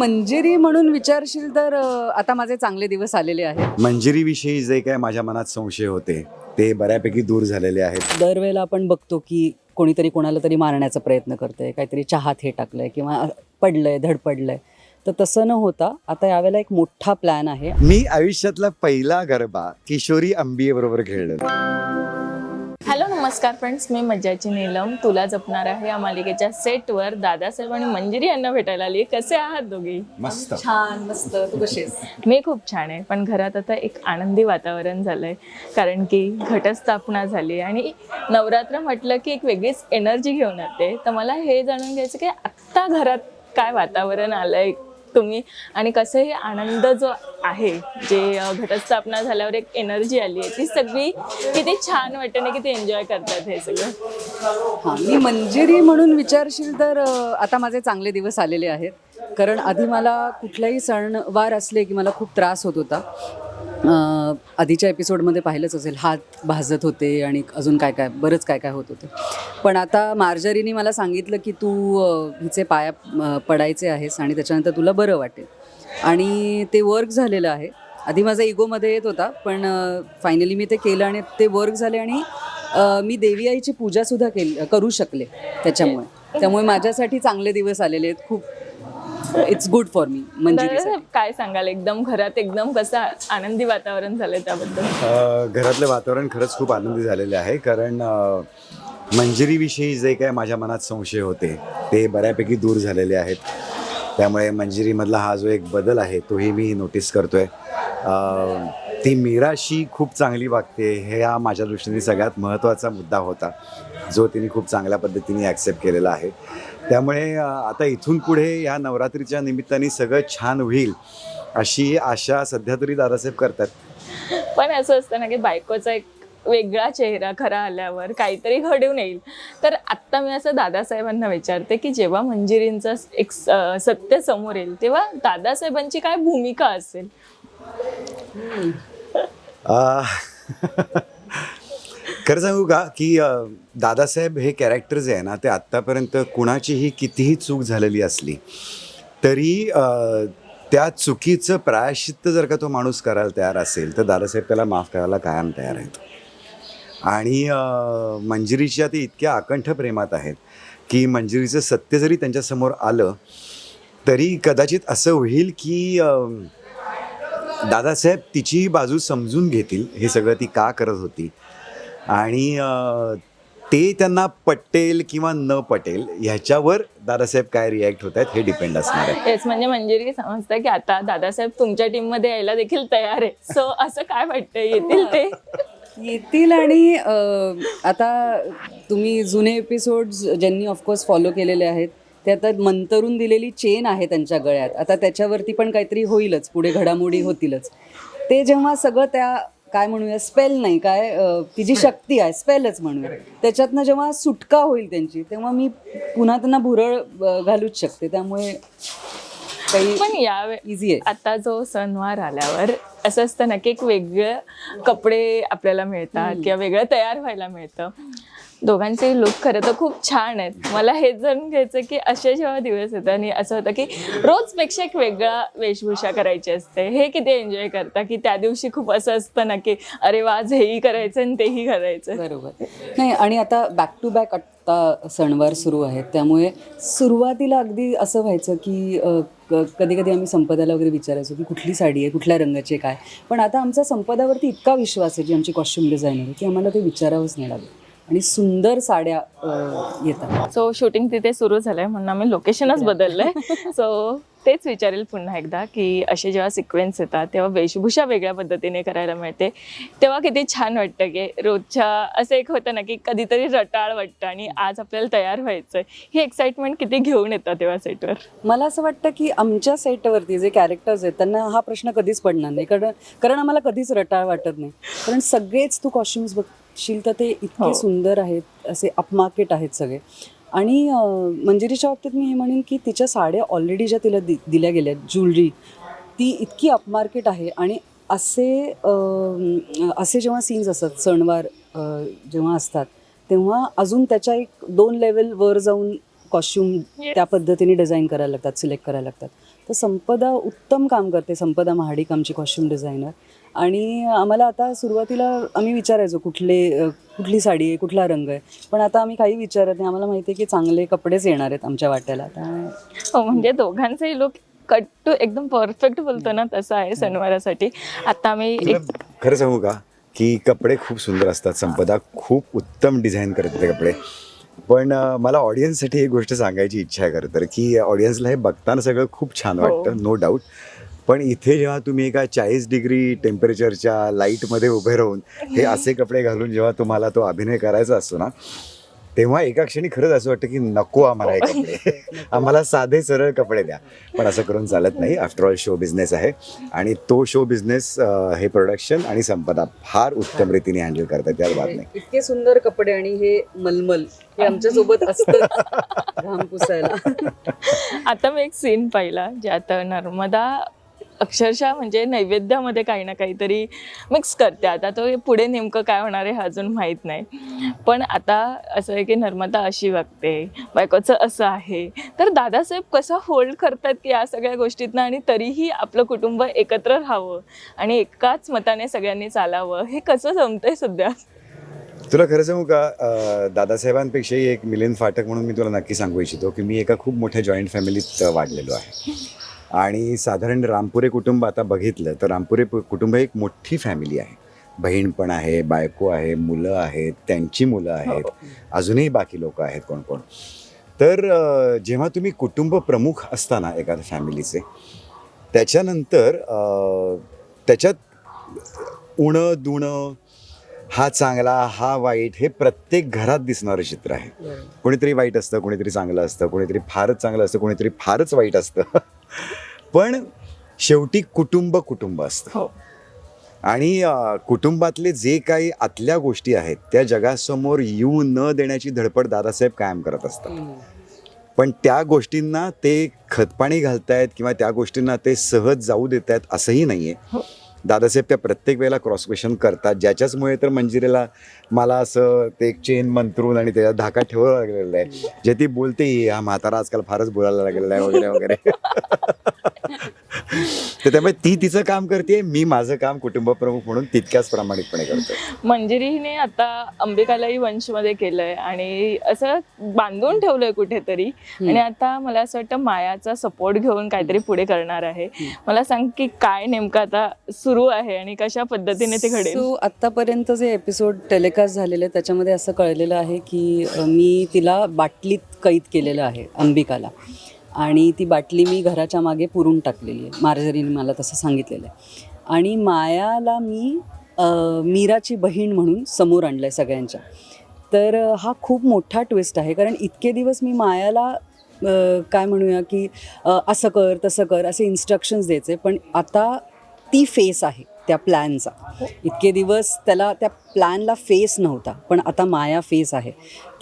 मंजिरी म्हणून विचारशील तर आता माझे चांगले दिवस आलेले आहेत. मंजिरीविषयी जे काय माझ्या मनात संशय होते ते बऱ्यापैकी दूर झालेले आहेत. दरवेळेला आपण बघतो की कोणीतरी कोणाला तरी मारण्याचा प्रयत्न करतंय काहीतरी चहात हे टाकलंय किंवा पडलंय धडपडलंय तर तसं न होता आता यावेळेला एक मोठा प्लॅन आहे. मी आयुष्यातला पहिला गरबा किशोरी अंबिये बरोबर खेळलो हॅलो नमस्कार फ्रेंड्स मी मज्जाची नीलम. तुला जपणार आहे या मालिकेच्या सेटवर दादासाहेब आणि मंजिरी यांना भेटायला आली कसे आहात दोघी? मस्त. छान मस्त. तू कशीस मी खूप छान आहे. पण घरात आता एक आनंदी वातावरण झालंय. कारण की घटस्थापना झाली आणि नवरात्र म्हटलं की एक वेगळीच एनर्जी घेऊन येते. तर मला हे जाणून घ्यायचं की आत्ता घरात काय वातावरण आलंय? तुम्ही. आणि कसंही आनंद जो आहे जे घटस्थापना झाल्यावर एक एनर्जी आली आहे ती सगळी किती छान वाटते ना किती एन्जॉय करतात हे सगळं. हा मी मंजिरी म्हणून विचारशील तर आता माझे चांगले दिवस आलेले आहेत. कारण आधी मला कुठलाही सणवार असले की मला खूप त्रास होत होता. आधीच्या एपिसोडमध्ये पाहिलंच असेल हात भाजत होते आणि अजून काय काय बरंच काय काय होत होतं. पण आता मार्जरीने मला सांगितलं की तू हिचे पाया पडायचे आहेस आणि त्याच्यानंतर तुला बरं वाटेल. आणि ते वर्क झालेलं आहे. आधी माझा इगोमध्ये येत होता पण फायनली मी ते केलं आणि ते वर्क झाले आणि मी देवी आईची पूजासुद्धा केली करू शकले त्याच्यामुळे. त्यामुळे माझ्यासाठी चांगले दिवस आलेले आहेत. खूप इट्स गुड फॉर मी मंजिरीसाठी. काय सांगाल? एकदम घरात एकदम कसं आनंदी वातावरण झालंय त्याबद्दल? अ, घरातलं वातावरण खरंच खूप आनंदी झालेलं आहे कारण अ, मंजिरीविषयी जे काय माझ्या मनात संशय होते ते बऱ्यापैकी दूर झालेले आहेत. त्यामुळे मंजिरीमधला हा जो एक बदल आहे तोही मी नोटीस करतोय. अ, ती मीराशी खूप चांगली वागते हे हा माझ्या दृष्टीने सगळ्यात महत्त्वाचा मुद्दा होता. जो तिने खूप चांगल्या पद्धतीने ॲक्सेप्ट केलेला आहे. त्यामुळे आता इथून पुढे या नवरात्रीच्या निमित्ताने सगळं छान होईल अशी आशा सध्या तरी दादासाहेब करतात. पण असं असतं ना की बायकोचा एक वेगळा चेहरा खरा आल्यावर काहीतरी घडून येईल. तर आत्ता मी असं दादासाहेबांना विचारते की जेव्हा मंजिरींचं एक सत्य समोर येईल तेव्हा दादासाहेबांची काय भूमिका असेल? खरं सांगू का की दादासाहेब हे कॅरेक्टर जे आहे ना ते आत्तापर्यंत कुणाचीही कितीही चूक झालेली असली तरी त्या चुकीचं प्रायश्चित्त जर का तो माणूस करायला तयार असेल तर दादासाहेब त्याला माफ करायला कायम तयार आहेत. आणि मंजिरीच्या ते इतक्या अकंठ प्रेमात आहेत की मंजिरीचं सत्य जरी त्यांच्यासमोर आलं तरी कदाचित असं होईल की दादासाहेब तिचीही बाजू समजून घेतील हे सगळं ती का करत होती. आणि ते त्यांना पटेल किंवा न पटेल ह्याच्यावर दादासाहेब काय रिॲक्ट होत आहेत हे डिपेंड असणार आहे. तेच म्हणजे मंजिरी समजतं की आता दादासाहेब तुमच्या टीममध्ये यायला देखील तयार आहे सो असं काय वाटतं येतील ते? येतील आणि आता तुम्ही जुने एपिसोड्स ज्यांनी ऑफकोर्स फॉलो केलेले आहेत ते आता मंतरून दिलेली चेन आहे त्यांच्या गळ्यात. आता त्याच्यावरती पण काहीतरी होईलच पुढे घडामोडी होतीलच. ते जेव्हा सगळं त्या काय म्हणूया स्पेल नाही काय ती जी शक्ती आहे स्पेलच म्हणूया. त्याच्यातनं जेव्हा सुटका होईल त्यांची तेव्हा मी पुन्हा त्यांना भुरळ घालूच शकते. त्यामुळे काही पण यावे इझी आहे. आता जो सणवार आल्यावर असं असतं ना की एक वेगळं कपडे आपल्याला मिळतात किंवा वेगळं तयार व्हायला मिळतं. दोघांचे लुक खरं तर खूप छान आहेत. मला हे जाणून घ्यायचं की असे जेव्हा दिवस येतात आणि असं होतं की रोजपेक्षा एक वेगळा वेशभूषा करायची असते. हे किती एन्जॉय करता की त्या दिवशी खूप असं असतं ना की अरे वा आज हेही करायचं आणि तेही करायचं. बरोबर. नाही आणि आता बॅक टू बॅक आत्ता सणवार सुरू आहेत. त्यामुळे सुरुवातीला अगदी असं व्हायचं की कधी कधी आम्ही संपदाला वगैरे विचारायचो की कुठली साडी आहे कुठल्या रंगाची आहे काय. पण आता आमचा संपदावरती इतका विश्वास आहे जी आमची कॉस्ट्युम डिझायनर आहे की आम्हाला ते विचारावंच नाही लागलं आणि सुंदर साड्या येतात. सो शूटिंग तिथे सुरू झालंय म्हणून आम्ही लोकेशनच बदललंय. सो तेच विचारेल पुन्हा एकदा की असे जेव्हा सिक्वेन्स येतात तेव्हा वेशभूषा वेगळ्या पद्धतीने करायला मिळते. तेव्हा किती छान वाटतं की रोजच्या असं एक होतं ना की कधीतरी रटाळ वाटतं आणि आज आपल्याला तयार व्हायचं ही एक्साइटमेंट किती घेऊन येतात तेव्हा सेटवर मला असं वाटतं की आमच्या सेटवरती जे कॅरेक्टर्स आहेत त्यांना हा प्रश्न कधीच पडणार नाही. कारण कारण आम्हाला कधीच रटाळ वाटत नाही. कारण सगळेच तू कॉस्ट्युम्स बघशील तर ते इतके हो. सुंदर आहेत असे अपमार्केट आहेत सगळे आणि मंजिरीच्या बाबतीत मी हे म्हणेन की तिच्या साड्या ऑलरेडी ज्या तिला दि दिल्या गेल्या ज्वेलरी ती इतकी अपमार्केट आहे आणि असे असे जेव्हा सीन्स असतात सणवार जेव्हा असतात तेव्हा अजून त्याच्या एक दोन लेवल वर जाऊन कॉस्ट्युम. त्या पद्धतीने डिझाईन करायला लागतात सिलेक्ट करायला लागतात तर संपदा उत्तम काम करते संपदा महाडिक आमची कॉस्ट्युम डिझायनर आणि आम्हाला आता सुरुवातीला आम्ही विचारायचो कुठले कुठली साडी आहे कुठला रंग आहे? पण आता आम्ही काही विचारत नाही. आम्हाला माहिती आहे की चांगले कपडेच येणार आहेत आमच्या वाट्याला. हो म्हणजे दोघांचेही लुक कट टू एकदम परफेक्ट बोलतो ना तसं आहे सणवारासाठी. आता आम्ही खरं सांगू का की कपडे खूप सुंदर असतात. संपदा खूप उत्तम डिझाईन करते ते कपडे. पण मला ऑडियन्ससाठी एक गोष्ट सांगायची इच्छा आहे खरं तर की ऑडियन्सला हे बघताना सगळं खूप छान हो. वाटतं नो डाऊट पण इथे जेव्हा तुम्ही एका चाळीस डिग्री टेम्परेचरच्या लाईटमध्ये उभे राहून हे असे कपडे घालून जेव्हा तुम्हाला तो अभिनय करायचा असतो ना तेव्हा एका क्षणी खरंच असं वाटतं की नको आम्हाला हे कपडे. आम्हाला साधे सरळ कपडे द्या. पण असं करून चालत नाही. आफ्टर ऑल शो बिझनेस आहे. आणि तो शो बिझनेस हे प्रोडक्शन आणि संपदा फार उत्तम रीतीने हँडल करतात. त्यात बात नाही. इतके सुंदर कपडे आणि हे मलमल हे आमच्यासोबत असतं. घाम पुसायला. आता मी एक सीन पाहिला ज्यात नर्मदा अक्षरशः म्हणजे नैवेद्यामध्ये काही ना काहीतरी मिक्स करते. आता तो पुढे नेमकं काय होणार आहे हे अजून माहीत नाही. पण आता असं आहे की नर्मदा अशी वागते. बायकोचं असं आहे. तर दादासाहेब कसं होल्ड करतात की या सगळ्या गोष्टीतनं आणि तरीही आपलं कुटुंब एकत्र राहावं आणि एकाच मताने सगळ्यांनी चालावं हे कसं जमतंय सध्या? तुला खरं सांगू का दादासाहेबांपेक्षाही एक मिलिंद फाटक म्हणून मी तुला नक्की सांगू इच्छितो की मी एका खूप मोठ्या जॉईंट फॅमिलीत वाढलेलो आहे. आणि साधारण रामपुरे कुटुंब आता बघितलं तर रामपुरे कुटुंब एक मोठी फॅमिली आहे. बहीण पण आहे बायको आहे मुलं आहेत त्यांची मुलं आहेत अजूनही बाकी लोक आहेत कोण कोण. तर जेव्हा तुम्ही कुटुंब प्रमुख असताना एखाद्या फॅमिलीचे त्याच्यानंतर त्याच्यात उणं दुणं हा चांगला हा वाईट हे प्रत्येक घरात दिसणारं चित्र आहे. कोणीतरी वाईट असतं कोणीतरी चांगलं असतं कोणीतरी फारच चांगलं असतं कोणीतरी फारच वाईट असतं. पण शेवटी कुटुंब कुटुंब असतं. हो. आणि कुटुंबातले जे काही आतल्या गोष्टी आहेत त्या जगासमोर येऊ न देण्याची धडपड दादासाहेब कायम करत असतात. पण त्या गोष्टींना ते खतपाणी घालतायत किंवा त्या गोष्टींना ते सहज जाऊ देत आहेत असंही नाही हो. आहे दादासाहेब त्या प्रत्येक वेळेला क्रॉस क्वेश्चन करतात. ज्याच्याचमुळे तर मंजिरेला मला असं ते एक चेन मंत्रून आणि त्याचा धाका ठेवावा लागलेला आहे. जे ती बोलते हा म्हातारा आजकाल फारच बोलायला लागलेला आहे वगैरे वगैरे. तर त्यामुळे ती तिचं काम करते मी माझं काम कुटुंब प्रमुख म्हणून तितक्याच प्रामाणिकपणे करतो मंजिरी हिने आता अंबिकालाही वंशमध्ये केलंय आणि असं बांधून ठेवलंय कुठेतरी. आणि आता मला असं वाटतं मायाचा सपोर्ट घेऊन काहीतरी पुढे करणार आहे. मला सांग की काय नेमकं आता सुरू आहे आणि कशा पद्धतीने ते घडेल? सो आत्तापर्यंत जे एपिसोड टेलिकास्ट झालेले त्याच्यामध्ये असं कळलेलं आहे की मी तिला बाटलीत कैद केलेलं आहे अंबिकाला. आणि ती बाटली मी घराच्या मागे पुरून टाकलेली आहे. मार्जरीने मला तसं सांगितलेलं आहे. आणि मायाला मी मीराची बहीण म्हणून समोर आणलं आहे सगळ्यांच्या. तर हा खूप मोठा ट्विस्ट आहे. कारण इतके दिवस मी मायाला काय म्हणूया की असं कर तसं कर असे इन्स्ट्रक्शन्स द्यायचे. पण आता ती फेस आहे त्या प्लॅनचा. इतके दिवस त्याला त्या प्लॅनला फेस नव्हता पण आता माया फेस आहे.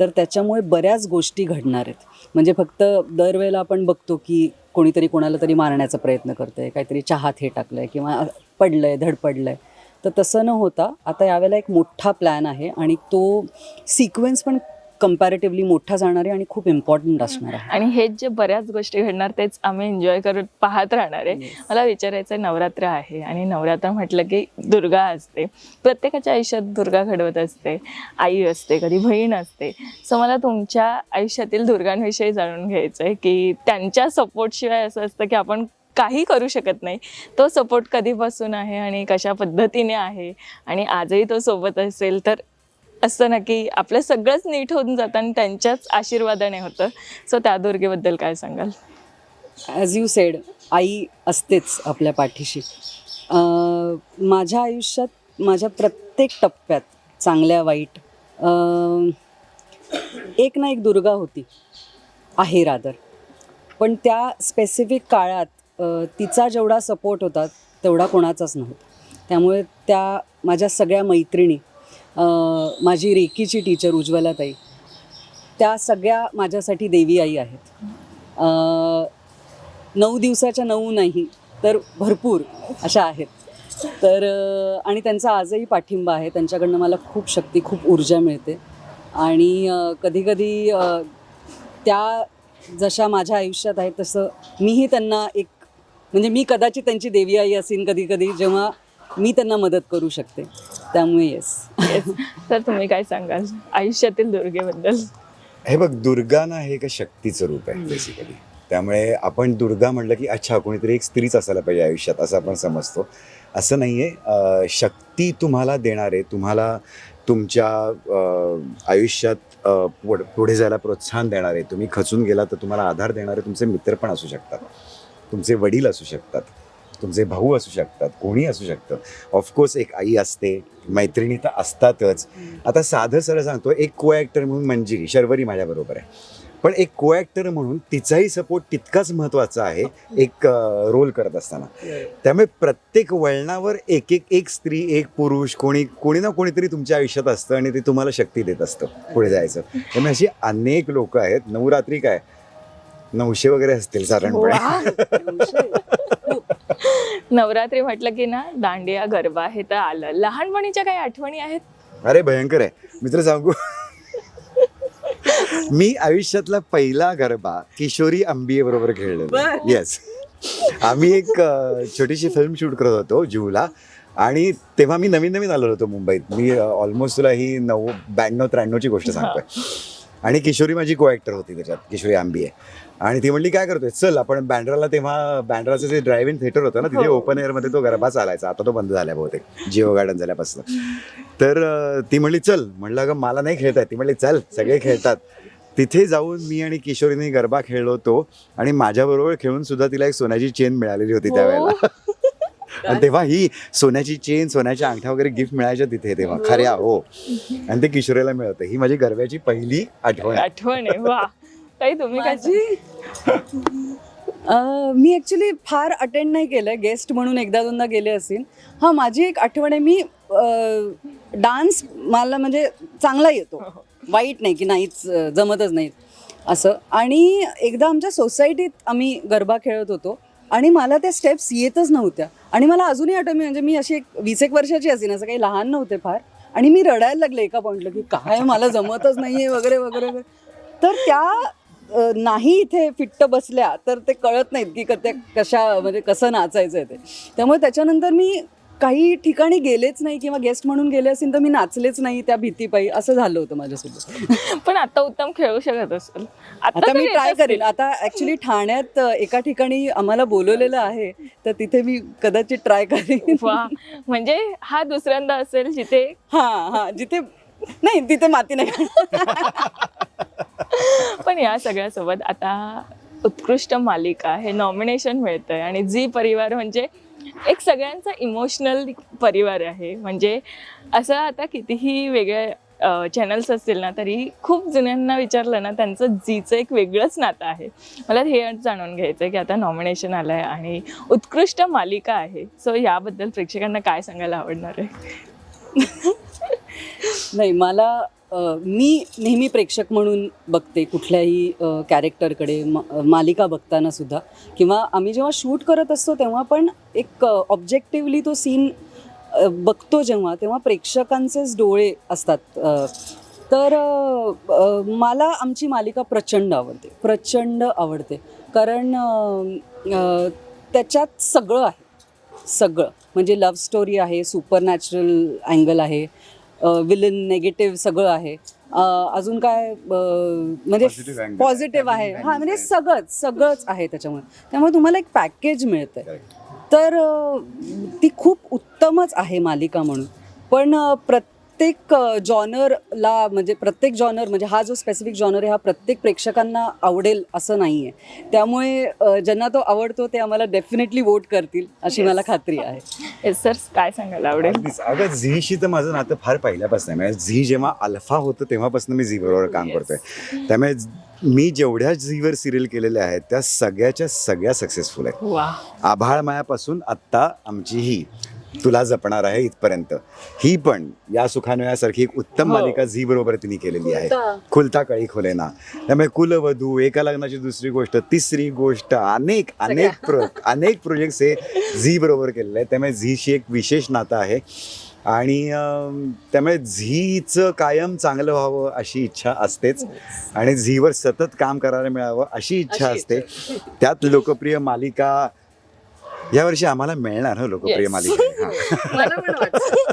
तर त्याच्यामुळे बऱ्याच गोष्टी घडणार आहेत. म्हणजे फक्त दरवेळेला आपण बघतो की कोणीतरी कोणाला तरी मारण्याचा प्रयत्न करतं आहे काहीतरी चहात हे टाकलं आहे किंवा पडलं आहे धडपडलं आहे तर तसं न होता आता यावेळेला एक मोठा प्लॅन आहे आणि तो सिक्वेन्स पण कम्पॅरेटिव्हली मोठा जाणार आहे आणि खूप इम्पॉर्टंट असणार आहे. आणि हेच जे बऱ्याच गोष्टी घडणार तेच आम्ही एन्जॉय करत पाहत राहणार आहे. मला विचारायचं नवरात्र आहे आणि नवरात्र म्हटलं की दुर्गा असते. प्रत्येकाच्या आयुष्यात दुर्गा घडवत असते आई असते कधी बहीण असते. सो मला तुमच्या आयुष्यातील दुर्गांविषयी जाणून घ्यायचं आहे की त्यांच्या सपोर्टशिवाय असं असतं की आपण काही करू शकत नाही. तो सपोर्ट कधीपासून आहे आणि कशा पद्धतीने आहे? आणि आजही तो सोबत असेल तर असतं ना की आपलं सगळंच नीट होऊन जातं आणि त्यांच्याच आशीर्वादाने होतं. सो त्या दुर्गेबद्दल काय सांगाल? ॲज यू सेड आई असतेच आपल्या पाठीशी. अं, माझ्या आयुष्यात माझ्या प्रत्येक टप्प्यात चांगल्या वाईट अं, एक ना एक दुर्गा होती. आहे रादर. पण त्या स्पेसिफिक काळात अं, तिचा जेवढा सपोर्ट होता तेवढा कोणाचाच नव्हता. त्यामुळे त्या माझ्या सगळ्या मैत्रिणी माझी रेकीची टीचर उज्ज्वलाताई त्या सगळ्या माझ्यासाठी देवी आई आहेत. नऊ दिवसाच्या नऊ नाही तर भरपूर अशा आहेत. तर आणि त्यांचा आजही पाठिंबा आहे. त्यांच्याकडनं मला खूप शक्ती खूप ऊर्जा मिळते. आणि कधीकधी त्या जशा माझ्या आयुष्यात आहेत तसं मीही त्यांना एक म्हणजे मी कदाचित त्यांची देवी आई असेन कधी कधी जेव्हा मी त्यांना मदत करू शकते. त्यामुळे येस. तर तुम्ही काय सांगाल आयुष्यातील दुर्गेबद्दल? हे बघ दुर्गा ना हे एक शक्तीचं रूप आहे बेसिकली त्यामुळे आपण दुर्गा म्हटलं की अच्छा कोणीतरी एक स्त्रीच असायला पाहिजे आयुष्यात असं आपण समजतो. असं नाही आहे शक्ती तुम्हाला देणारे तुम्हाला तुमच्या आयुष्यात पुढे जायला प्रोत्साहन देणारे तुम्ही खचून गेला तर तुम्हाला आधार देणारे तुमचे मित्र पण असू शकतात. तुमचे वडील असू शकतात. तुमचे भाऊ असू शकतात कोणी असू शकतं. ऑफकोर्स एक आई असते मैत्रिणी तर असतातच. आता साधं सरळ सांगतो एक को ॲक्टर म्हणून मंजिरी शर्वरी माझ्याबरोबर आहे. पण एक को ॲक्टर म्हणून तिचाही सपोर्ट तितकाच महत्त्वाचा आहे एक रोल करत असताना. त्यामुळे प्रत्येक वळणावर एक एक एक स्त्री एक पुरुष कोणी कोणी ना कोणीतरी तुमच्या आयुष्यात असतं आणि ते तुम्हाला शक्ती देत असतं पुढे जायचं. त्यामुळे अशी अनेक लोक आहेत नवरात्री काय? नऊशे वगैरे असतील साधारणपणे. नवरात्री म्हटलं की ना दांडिया गरबा हे तर आलं. लहानपणीच्या काही आठवणी आहेत? अरे भयंकर आहे. मित्र सांगू? मी आयुष्यातला पहिला गरबा किशोरी अंबिये बरोबर खेळलेलो. येस आम्ही एक छोटीशी फिल्म शूट करत होतो जूला आणि तेव्हा मी नवीन नवीन आलो होतो मुंबईत. मी ऑलमोस्ट तुला ही नऊ ब्याण्णव त्र्याण्णवची गोष्ट सांगतोय. आणि किशोरी माझी को ॲक्टर होती त्याच्यात किशोरी आंबिये. आणि ती म्हणली काय करतोय चल आपण बँड्राला तेव्हा बँड्राचं जे ड्राईव्ह इन थिएटर होतं ना तिथे हो. ओपन एअरमध्ये तो गरबा चालायचा. आता तो बंद झाला बहुतेक. जिओ गार्डन झाल्यापासून. तर ती म्हणली चल. म्हणलं अगं मला नाही खेळता येत." ती म्हणली चल सगळे खेळतात. तिथे जाऊन मी आणि किशोरीने गरबा खेळलो होतो. आणि माझ्याबरोबर खेळून सुद्धा तिला एक सोन्याची चेन मिळालेली होती त्यावेळेला. आणि तेव्हा ही सोन्याची चेन सोन्याच्या अंगठ्या वगैरे गिफ्ट मिळायच्या तिथे तेव्हा. खऱ्या हो. आणि ते किशोरीला मिळतं. ही माझी गरब्याची पहिली आठवण. आहे. आठवण आहे. वा. काही तुम्ही अं, मी ॲक्च्युली फार अटेंड नाही केलं गेस्ट म्हणून एकदा दोनदा गेले असेल हां माझी एक आठवण आहे. मी डान्स मला म्हणजे चांगला येतो. वाईट नाही की नाहीच जमतच नाहीत. असं. आणि एकदा आमच्या सोसायटीत आम्ही गरबा खेळत होतो. आणि मला त्या स्टेप्स येतच नव्हत्या. आणि मला अजूनही आठवण म्हणजे मी अशी एक वीस एक वर्षाची असेल असं काही लहान नव्हते फार. आणि मी रडायला लागले एका पॉईंटला की काय मला जमतच नाहीये वगैरे वगैरे वगैरे. तर त्या नाही इथे फिट्ट बसल्या तर ते कळत नाहीत की क- ते कशा म्हणजे कसं नाचायचं आहे ते. त्यामुळे त्याच्यानंतर मी काही ठिकाणी गेलेच नाही किंवा गेस्ट म्हणून गेले असेल तर मी नाचलेच नाही त्या भीतीपायी. असं झालं होतं माझ्यासोबत. पण आता उत्तम खेळू शकत असेल. आता मी ट्राय. करेन आता ऍक्च्युली ठाण्यात एका ठिकाणी आम्हाला बोलवलेलं आहे तर तिथे मी कदाचित ट्राय करेन. वा. म्हणजे हा दुसऱ्यांदा असेल जिथे हा हा. जिथे नाही तिथे माती नाही पण या सगळ्यासोबत आता उत्कृष्ट मालिका हे नॉमिनेशन मिळतंय आणि झी परिवार म्हणजे एक सगळ्यांचा इमोशनल परिवार आहे. म्हणजे असं आता कितीही वेगळे चॅनल्स असतील ना तरी खूप जुन्यांना विचारलं ना त्यांचं जीचं एक वेगळंच नातं आहे. मला हे जाणून घ्यायचं आहे की आता नॉमिनेशन आलं आहे आणि उत्कृष्ट मालिका आहे. सो याबद्दल प्रेक्षकांना काय सांगायला आवडणार आहे? नाही मला मी नेहमी प्रेक्षक म्हणून बघते कुठल्याही कॅरेक्टरकडे म मालिका बघताना सुद्धा. किंवा आम्ही जेव्हा शूट करत असतो तेव्हा पण एक ऑब्जेक्टिव्हली तो सीन बघतो जेव्हा तेव्हा प्रेक्षकांचेच डोळे असतात. तर मला आमची मालिका प्रचंड आवडते. प्रचंड आवडते. कारण त्याच्यात सगळं आहे. सगळं. म्हणजे लव्ह स्टोरी आहे सुपर नॅचरल अँगल आहे. विलन नेगेटिव्ह सगळं आहे अजून काय म्हणजे. पॉझिटिव्ह आहे हां म्हणजे. सगळंच सगळंच आहे त्याच्यामुळे त्यामुळे तुम्हाला एक पॅकेज मिळतंय. तर ती खूप उत्तमच आहे मालिका म्हणून पण अ, प्रत्येक जॉनरला म्हणजे प्रत्येक जॉनर म्हणजे हा जो स्पेसिफिक जॉनर आहे हा प्रत्येक प्रेक्षकांना आवडेल असं नाही आहे त्यामुळे ज्यांना तो आवडतो ते आम्हाला डेफिनेटली वोट करतील अशी मला खात्री आहे. येस सर काय सांगायला आवडेल. अगं झीशी तर माझं नातं फार पहिल्यापासून आहे. म्हणजे झी जेव्हा अल्फा होतं तेव्हापासून मी झी बरोबर काम. करतोय. त्यामुळे मी जेवढ्या झीवर सिरियल केलेल्या आहेत त्या सगळ्याच्या सगळ्या सक्सेसफुल आहेत. वा आभाळ मायापासून आत्ता आमची ही तुला जपणार आहे इथपर्यंत. ही पण या सुखानो यासारखी एक उत्तम हो. मालिका झी बरोबर तिने केलेली आहे. खुलता. कळी खोलेना त्यामुळे कुलवधू एका लग्नाची दुसरी गोष्ट तिसरी गोष्ट अनेक अनेक प्रो अनेक प्रोजेक्ट्स हे झी बरोबर केलेले आहेत. त्यामुळे झीशी एक विशेष नातं आहे. आणि त्यामुळे झीचं कायम चांगलं व्हावं अशी इच्छा असतेच. आणि झीवर सतत काम करायला मिळावं अशी इच्छा असते. त्यात लोकप्रिय मालिका यावर्षी आम्हाला मिळणार हो लोकप्रिय Yes. मालिका. हां. मला पण वाटतं.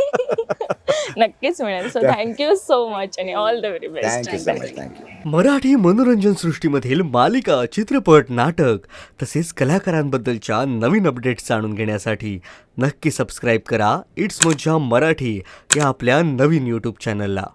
नक्कीच मिळेल. So thank you so much आणि all the very best thank you so much thank you Marathi मनोरंजन सृष्टीमधील मालिका चित्रपट नाटक तसेच कलाकारांबद्दलच्या नवीन अपडेट्स जाणून घेण्यासाठी नक्की सबस्क्राईब करा. इट्स मज्जा मराठी या आपल्या नवीन यूट्यूब चॅनलला